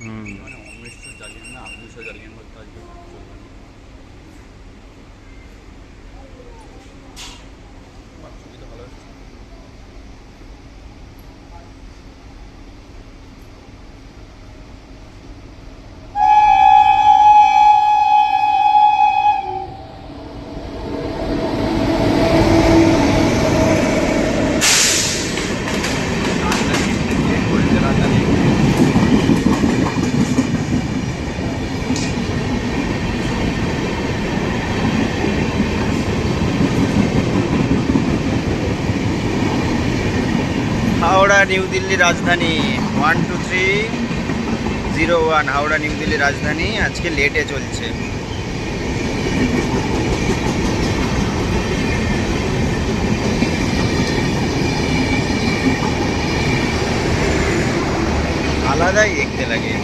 జరిగిన అన్ని జరిగిన Howrah, New Delhi Rajdhani. One two three zero one Howrah, New Delhi Rajdhani. আজকে লেটে চলছে। আলাদাই দেখতে লাগে।